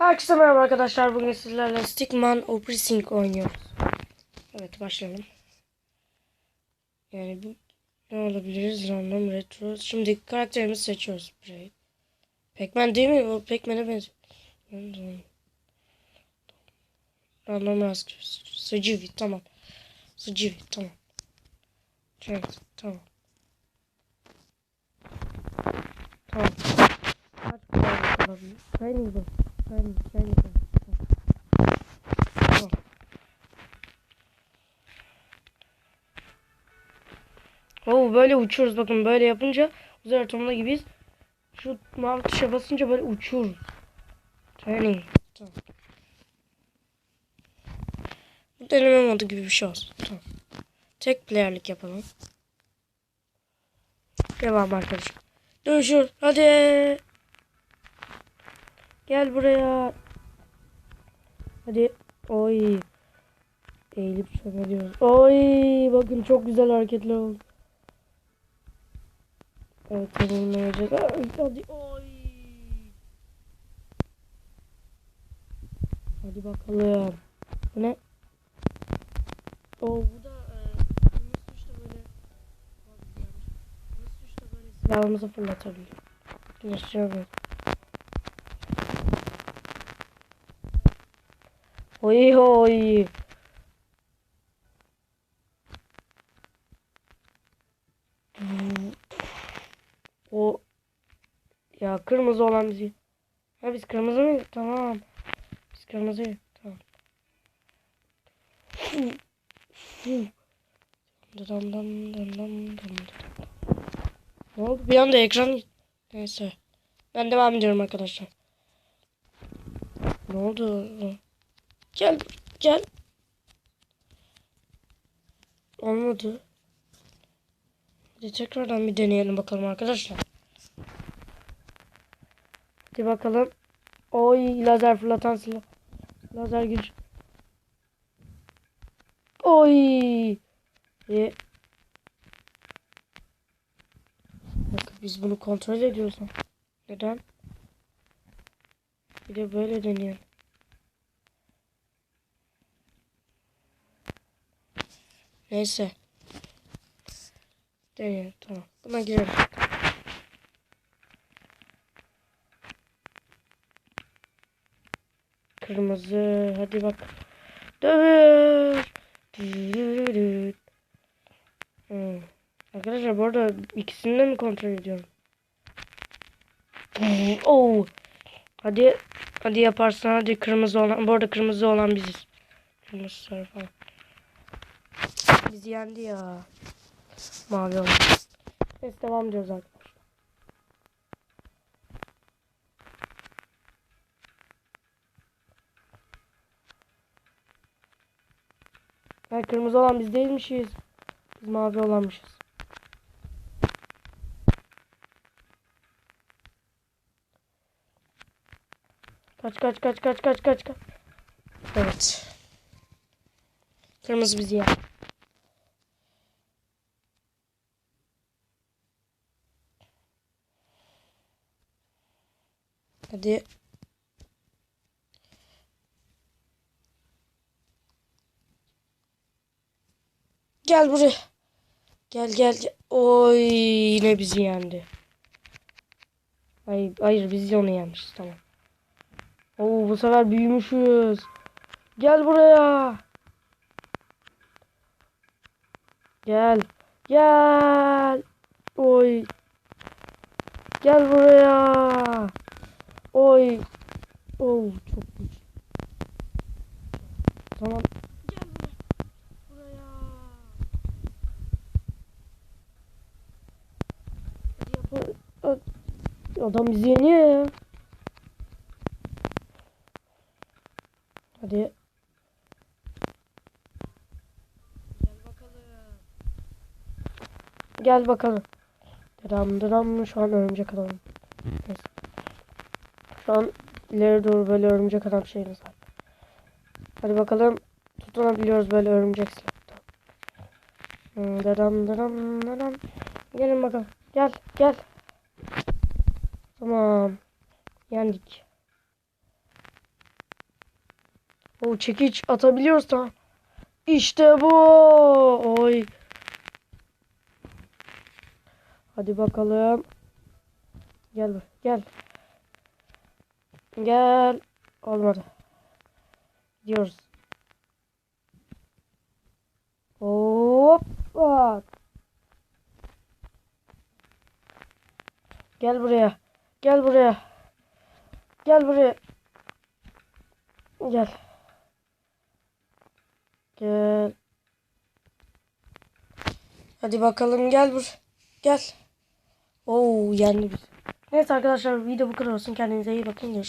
Herkese merhaba arkadaşlar. Bugün sizlerle Stickman Oprising oynuyoruz. Evet başlayalım. Yani bu ne olabiliriz? Random retro. Şimdi karakterimizi seçiyoruz. Braid. Pac-Man değil mi? O Pac-Man'e benziyor. Random. Rastgele. Sıcıvi tamam. Sıcıvi tamam. Evet tamam. Tamam. Kaç kadar olabilir? Training bu. Training, training. Tamam. Oo böyle uçuyoruz bakın böyle yapınca uzay atomunda gibiyiz. Şu mavi tuşa basınca böyle uçuyoruz. Training. Tamam. Bu deneme modu gibi bir şey olsun. Tamam. Tek player'lik yapalım. Devam arkadaşlar. Dönüşür. Hadi. Gel buraya. Hadi. Oy. Eğilip çömeliyoruz. Oy. Bakın çok güzel hareketler oldu. Evet. Ay, Hadi. Oy. Hadi bakalım. Bu ne? Oo bu da e, tuşla böyle kırmızı tuşla böyle silahımızı fırlatabiliyor. Gösteriyorum. Oy oy. O ya kırmızı olan bizi. Ha biz kırmızı mı? Tamam. Biz kırmızı. Tamam. Dam dam dam dam dam. Ne oldu? Bir anda ekran neyse. Ben devam ediyorum arkadaşlar. Ne oldu? Gel gel. Olmadı. Hadi tekrardan bir deneyelim bakalım arkadaşlar. Hadi bakalım. Oy lazer fırlatan silah. Lazer güç. Oy. E... Bakın biz bunu kontrol ediyoruz. Neden? Bir de böyle deneyelim. Neyse. Deneyelim tamam. Buna girelim. Kırmızı. Hadi bak. Dürürürür. Hmm. Arkadaşlar bu arada ikisini de mi kontrol ediyorum? Oo. Hadi hadi yaparsın hadi kırmızı olan bu arada kırmızı olan biziz. Kırmızı sarı falan. Bizi yendi ya. Mavi olan. Neyse devam ediyoruz arkadaşlar. Ha, kırmızı olan biz değilmişiz. Biz mavi olanmışız. Kaç kaç kaç kaç kaç kaç kaç. Evet. Kırmızı bizi yer. Hadi. Gel buraya. Gel gel. gel. Oy yine bizi yendi. Hayır, hayır biz onu yenmişiz tamam. Oo bu sefer büyümüşüz. Gel buraya. Gel. Gel. Oy. Gel buraya. Oy. Oo çok güç. Tamam. Gel buraya. Buraya. Hadi yap. Hadi. Adam bizi yeniyor ya. Hadi. Gel bakalım. Gel bakalım. Dıram dıram şu an örümcek adam. Neyse. Şu an ileri doğru böyle örümcek adam şeyimiz var. Hadi bakalım. Tutunabiliyoruz böyle örümcek silahta. Hmm, Dıram dıram dıram. Gelin bakalım. Gel gel. Tamam. Yendik. O çekiç atabiliyoruz tamam. İşte bu. Oy. Hadi bakalım. Gel gel. Gel. Olmadı. Gidiyoruz. Hoppa. Gel buraya. Gel buraya. Gel buraya. Gel. Gel. Hadi bakalım gel bur. Gel. Oo yendi biz. Neyse arkadaşlar video bu kadar olsun. Kendinize iyi bakın. Görüşürüz.